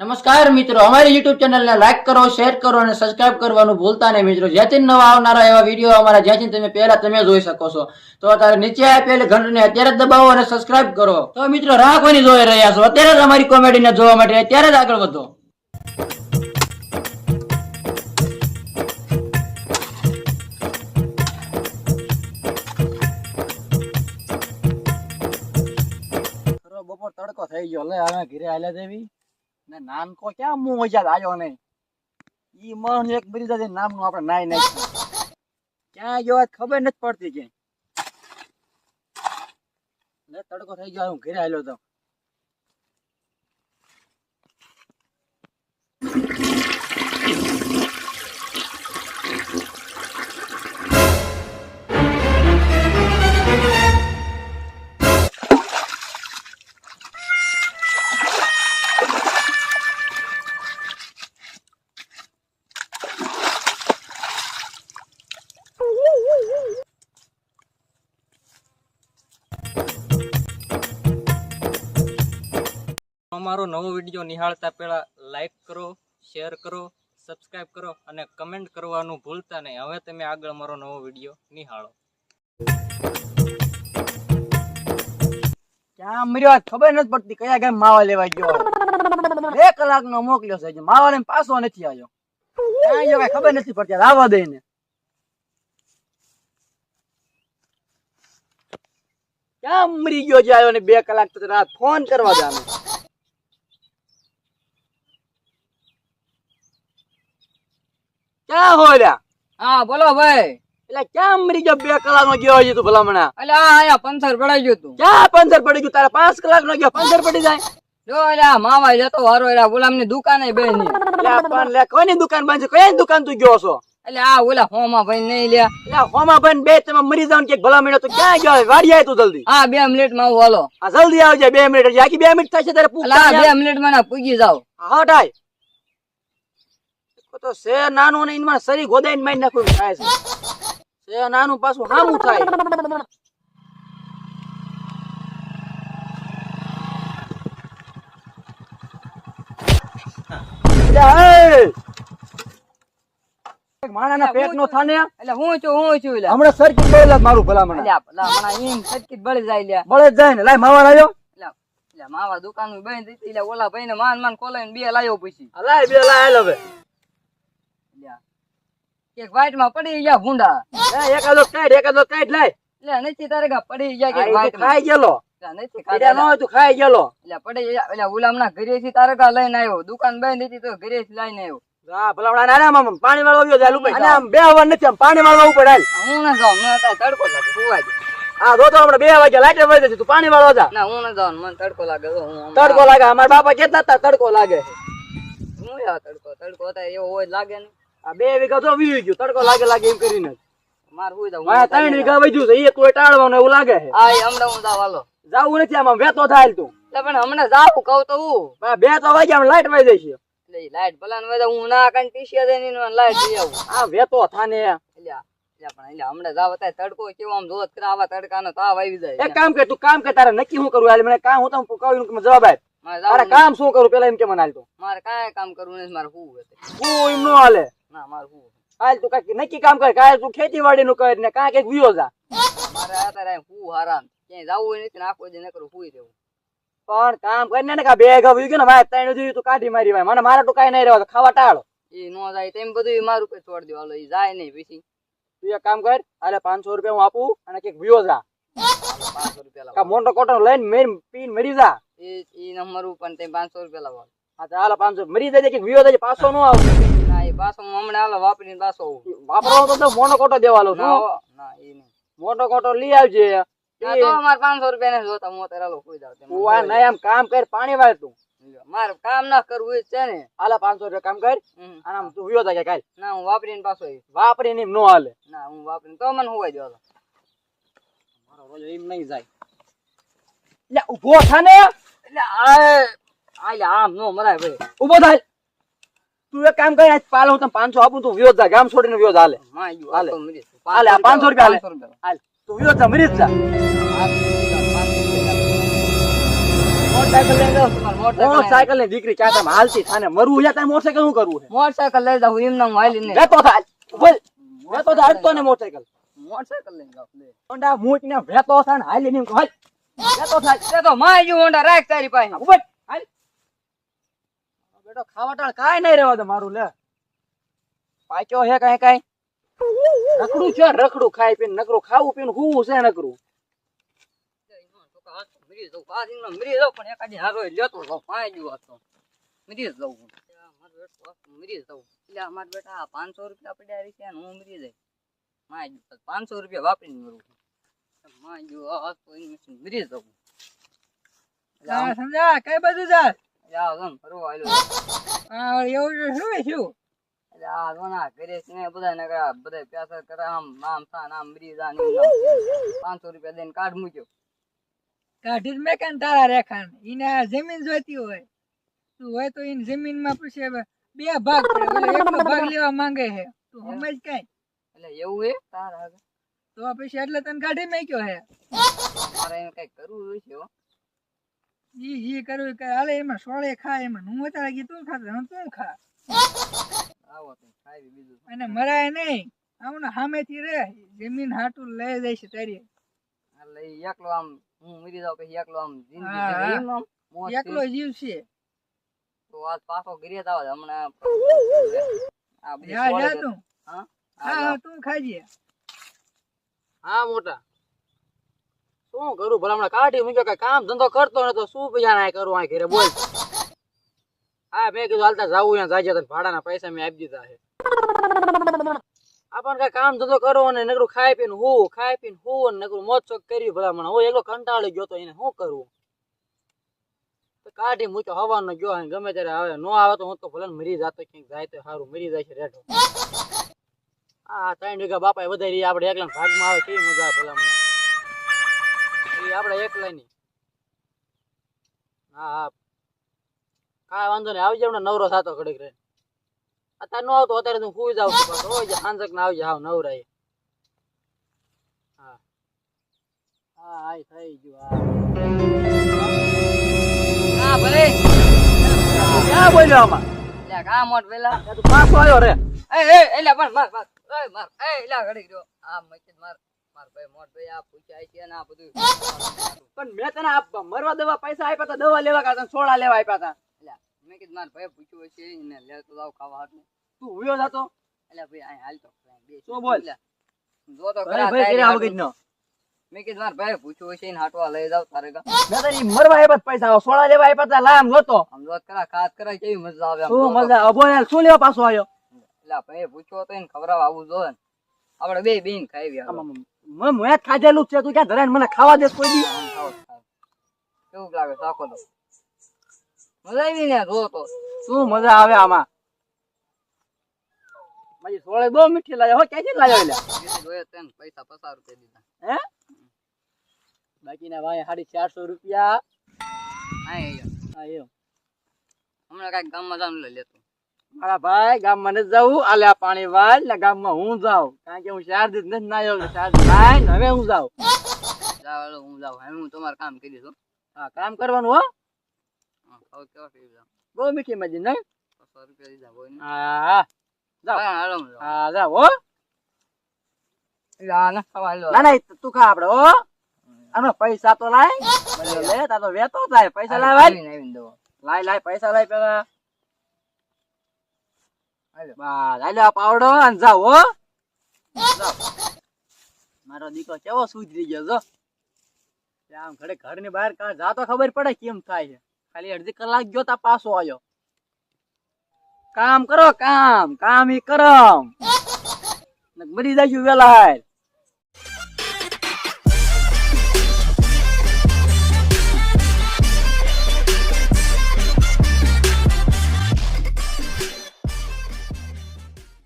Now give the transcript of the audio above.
નમસ્કાર મિત્રો, અમારી યુટ્યુબ ચેનલને લાઈક કરો શેર કરો અને સબસ્ક્રાઇબ કરવાનું ભૂલતા નહીં મિત્રો. જેથી નવા આવનારા એવા વીડિયો અમારા, જ્યાંથી તમે પહેલા તમે જોઈ શકો છો. તો અત્યારે નીચે આપેલી ઘંટને અત્યારે દબાવો અને સબસ્ક્રાઇબ કરો. તો મિત્રો, રાહ કોની જોઈ રહ્યા છો? અત્યારે જ અમારી કોમેડીને જોવા માટે અત્યારે જ આગળ વધો. તડકો ગયો લે, હવે ઘરે હાલ્યા દેવી ને નાનકો ક્યાં મું મજા આવ્યો ને? ઈ મણ એક બરી નામનું આપણે નાઈ નાઈ ક્યાં ગયો ખબર નથી પડતી કે લે, તડકો થઈ ગયો, હું ઘરે હાલ્યો તો. અમારો નવો વીડિયો નિહાળતા પહેલાં લાઈક કરો શેર કરો સબસ્ક્રાઈબ કરો અને કમેન્ટ કરવાનું ભૂલતા નહીં. હવે તમે આગળ અમારો નવો વીડિયો નિહાળો. ખબર નથી પડતી કયા ગામ માવા લેવા ગયો. બે કલાક નો મોકલ્યો છે માવા લઈને પાછો નથી આવ્યો. કઈ ખબર નથી પડતી. આવવા દે ને ક્યાં મરી ગયો છે આવ્યો ને બે કલાક તો રાત ફોન કરવા જાનો. ક્યાં હોર્યા હા બોલો ભાઈ. એટલે ક્યાં મરી ગયો બે કલાક નો ગયો હજી તું ભલામણા એટલે આ પંથર પડાઈ ગયું તું. ક્યાં પંદર પડી ગયું? તારે પાંચ કલાક નો ગયો પંદર પડી જાય. જો એટલે માવા જતો વારો એટલે ગુલામની દુકાને બે ની પણ લે કોની દુકાન બંધ કઈ દુકાન તું ગયો છો? એટલે આ ઓલા હોમાં ભાઈ નહીં લે એટલે હોમા ભાઈ બે તમે મરી જાવ કે ભલા મિનિટ તું ક્યાં ગયો? વાડી આય તું જલ્દી. હા બે મિનિટમાં આવું હાલો. આ જલ્દી આવજે બે મિનિટ. આખી બે મિનિટ થશે તારે એટલે બે મિનિટમાં ના પૂગી જાવ હા આય તો શે નાનું ને ઇનમાં સરી ગોદાઈને મારી નાખું થાય છે. શે નાનું પાછું હામું થાય. માણાના પેટ નો થાને? એટલે હું છું હું છું એટલે હમણાં સરકી ગયેલા મારું ભલામણ. જ બળી જાય લ્યા બળે જાય ને લાય માવા આવ્યો માવા દુકાન બંધ ઓલા ભાઈ ને માન માન ખોલાઈને બે લાયો પછી. લાય બે લાય હવે. લ્યા. એક વાઈટમાં પડી ગયા ભૂંડા એક આદો કાઢ એકાદો કાઢ લઈ એટલે નથી તારે પડી ગયા કે વાઈટ ખાઈ ગયેલો. નથી ખાધા. ન તું ખાઈ ગયેલો. એટલે પડી ગયા એટલે ગુલામના ઘરેથી તારે કા લઈને આવ્યો. દુકાન બંધ હતી તો ઘરેથી લઈને આવ્યો. હા ભલા નાના મામા પાણી વાળો આવ્યો જાય આમ. બે વાર નથી આમ પાણી વાળો ઉપર હાલ. હું ના જાઉં તડકો લાગે સુવા આ તો હમણાં બે વાગ્યા લાઈટ વહી જશે તું પાણી વાળો જા. ના હું ના જાઉં મને તડકો લાગે હું તડકો લાગે અમારા બાપા કેતા હતા તડકો લાગે હું તડકો તડકો એવો હોય લાગે ને આ બે વીઘા તો વી ગયું. તડકો લાગે લાગે એમ કરીને. માર જાવ મારા ત્રણ વીઘા વજ્યું છે. એ કોઈ ટાળવાનું એવું લાગે છે. હા હમણાં હું જાવ હાલો. જાવું નથી આમાં વેતો થાય તું. પણ હમણાં જાવું કહું તો હું. બે તો વાગ્યા લાઈટ વાઈ જશે. લાઈટ ભલા ને હું ના કઈ ટીશિયા દે ને લાઈટ લઈ આવું. હા વેતો થાને. એટલે પણ હમણાં જાવ અત્યારે તડકો કેવો આમ જોત કરે આવા તડકાનો તાવ આવી જાય એક કામ કર તું કામ કર તારે નક્કી શું કરવું? હાલ મને કામ હું તમને કહું જવાબ આપ. મારે તારે કામ શું કરું પેલા એમ કે મને હાલ તું. મારે કાંઈ કામ કરવું નથી મારે હું હું એમ નો હાલે. ના મારે હું હાલ તું કંઈક નક્કી કામ કર કાલ તું ખેતીવાડી નું કર ને કાંઈ કંઈક વિયો જા. મારે અત્યારે હું હારામ. ક્યાંય જાવું નથી ને આખો દી નકરું હુઈ રહેવું. પણ કામ કરીને ને કા બે ઘા વહી ને ભાઈ ત્રણ જોયું તું કાઢી મારી ભાઈ મને મારા તો કાંઈ નહીં રહેવા ખાવા ટાળો. એ નો જાય તેમ બધું મારું ઉપર છોડી દેવાલો એ જાય નહીં પછી. તું એક કામ કર અરે પાંચસો રૂપિયા હું આપું અને કંઈક વિયો જા. પાંચસો રૂપિયા મોટો કોટો લઈને મેરી પીન મરી જા. એ નંબર ઉપર પણ પાંચસો રૂપિયા લાવો. હા તો હાલો પાંચસો. મરી જાય કે વિયો જાય પાછો નો આવ. ના એ પાછો હમણાં હાલ વાપરીને પાછો આવું. તો તો મોટો કોટો દેવાલો ના ના એ નહીં. મોટો કોટો લઈ આવજે. તો રૂપિયા ને જોતા હું અત્યારે હાલો હુઈ જાઉં તું આ નહીં આમ કામ કર પાણી વાળ તું. મારે કામ ના કરવું છે ને. હાલે પાંચસો રૂપિયા કામ કર. અને આમ તું વિયો જાય કાલ. ના હું વાપરીને પાછો વાપરીને એમ નો હાલે. ના હું વાપરીને. તો મને હુવાઈ દેવાલો મારો રોજ એમ નહીં જાય. ઊભો થા એટલે આ આલે આમ નો મરાય ભાઈ. ઊભો થાય તું એક કામ કરી આજ પાલ હું તને પાંચસો આપું તું વ્યો જા ગામ છોડીને વિયો જા હાલે. માં હાલે. હાલે, 500 રૂપિયા હાલે. 500 રૂપિયા. હાલ. તું વિયો જા મરી જ મોટરસાયકલની દીકરી ક્યાં તમે હાલતી થાને? મરવું છે તારે મોટરસાયકલ શું કરવું મોટરસાયકલ લઈ જાઉં એમ નામ હાલી ને વેતો થાય બોલ વેતો થાય હટતો ને મોટરસાયકલ. મોટરસાયકલ લઈ લે. હોન્ડા ને વેતો થાય હાલી ની હાલ. વેતો થાય તો જેવું હોન્ડા રાખ તારી પાસે. હાલ. બેટો ખાવાટાળ કાઈ નહીં રહેવા દે મારું લે. પાક્યો હે કઈ કઈ? રખડું છે રખડું ખાઈ પીને નકરું ખાવું પીને હુવું છે નકરું. મરી જાઉં પાછીમાં મરી જાઉં પણ એકાદી હારો લેતો જાઉં માય જેવું હતો મરી જાઉં મારો જાઉં એટલે અમારા બેટા પાંચસો રૂપિયા પડ્યા રહી છે ને હું મરી જાય જેવું પાંચસો રૂપિયા વાપરીને મરું. માય ગયો મરી એટલે સમજા કઈ બાજુ જા આ આમ ફરવા આવેલો હા એવું શું શું? આ જોના ઘરે છે બધા ને કરા બધા પૈસા કરે આમ આમ થા આમ મરી જા. પાંચસો રૂપિયા દઈને કાર્ડ મૂક્યો. કાઢી જ મેં કાન તારા રેખાન. ઈને આ જમીન જોઈતી હોય. તું હોય તો ઈને જમીનમાં પૂછે બે ભાગ એકનો ભાગ લેવા માંગે છે. તું સમજ કઈ? એટલે એવું હે? તારા તો પછી એટલે તને કાઢી મેક્યો હે મારે એને કઈ કરવું છે ઈ ઈ કરવું કે હાલે એમાં સોળે ખા એમાં. હું અત્યારે કીધું તું ખાતો હું તું ખા. આવો તો ખાઈ બીજું. અને મરાય નહીં. આમને સામેથી રે. જમીન હાટું લઈ જાય છે તારી. એટલે ઈ એકલો આમ હું મરી જાઉં પછી એકલો આમ જિંદગી જીવે એકલો જીવ છે. તો આજ પાછો ઘરે જ આવે હમણાં આ તું. હા? તું ખાજે. હા મોટા. શું કરું? ભલા હમણાં કાઢી મૂક્યો કઈ કામ ધંધો કરતો ને તો શું પૈસા ના કરું આ ઘરે? બોલ. હા, મેં કીધું હાલતા જાવું ત્યાં જાજે, તને ભાડાના પૈસા મેં આપી દીધા છે. આપણને કઈ કામ ધંધો કરો ને નકરું ખાઈ પીને હું, ખાઈ પીને હું અને નકરું મોજ શોખ કર્યું ભલા મને. હું એકલો કંટાળી ગયો તો એને શું કરવું કાઢી મૂક્યો, હવાનો ગયો અને ગમે ત્યારે આવે, નો આવે તો હું તો ભલે મરી જાતો ક્યાંક જાય તો સારું મરી જાય છે રેઠો. હા ત્રણ વીઘા બાપા વધારી, આપણે એકલા ભાગમાં આવે, કેવી મજા ભલા મને. એ આપણે એકલા ની હા હા. કાંઈ વાંધો નહીં આવજે હમણાં નવરો થતો ઘડીક રે અત્યારે નો આવતો અત્યારે તું સુઈ જાવ હોય સાંજક ના આવજે હાવ નવરાય હા. હા હા થઈ ગયું હા. ભલે. હા ક્યાં બોલ્યો આમાં? એટલે કા મોટ તું પાછો આવ્યો રે. એ એ એટલે પણ માર માર. એ માર. એ એટલે ઘડી રહ્યો. આ મચી માર. ને પણ મેં તને આ મરવા દવા પૈસા આપ્યા હતા દવા લેવા કાતા સોડા લેવા આપ્યા હતા મેં કીધું મારા ભાઈ પૂછ્યું હશે ને લેતો જાવ ખાવા હાટું. તું ઉયો જતો એટલે ભાઈ અહીં હાલ તો શું બોલ? જો તો ખરા ભાઈ હાટું. વગર નો મેં કીધું મારા ભાઈ પૂછ્યું હશે ને હાટવા લઈ જાવ તારે કા મેં તને મરવા આપ્યા હતા પૈસા સોડા લેવા આપ્યા હતા લામ જોતો. આમ જો કરા ખાત કરા કેવી મજા આવે શું મજા? યાર શું લેવા પાછો આવ્યો એટલે ભાઈ પૂછ્યો તો એને ખવડાવવા આવું જો ને. આપણે બે બેન ખાઈ આમ મેં મેં ખાધેલું જ છે તું ક્યાં ધરાય મને ખાવા દે કોઈ દી? કેવું લાગે? સાખો તો મજા આવી ને જો તો. શું મજા આવે આમાં? મારી સોળે બહુ મીઠી લાગે. હો ક્યાંથી લાવ્યો એટલે? જોઈએ તો પૈસા પસાર કરી દીધા. હે? બાકીના ભાઈ સાડી ચારસો રૂપિયા. હા એ. હા એમ હમણાં કાંઈક ગામમાં જામ લઈ લેતો. મારા ભાઈ ગામમાં મને જવું આલે આ પાણી વાળ એટલે ગામમાં હું જાઉં. કારણ કે હું ચાર દિવસ નથી નાયો એટલે ચાર ભાઈ હવે હું જાઉં. જાવ હું જાઉં. હવે હું તમારું કામ કરી દઉં હા. કામ કરવાનું હો. બહુ મીઠી મજી નહીં? ને. હા જાઓ. હા હું ના ના ના તું ખા આપડે હો. આનો પૈસા તો લાય. લે તા તો વેતો થાય પૈસા લાય લાય લાય પૈસા લાય પેલા. મારો દીકરો કેવો સુધરી ગયો, જો. આમ ઘડે ઘરની બહાર જા તો ખબર પડે કેમ થાય છે. ખાલી અડધી કલાક ગયો તા પાછો આવ્યો કામ કરો, કામ કામ ઈ કરમ મરી જાય વેલા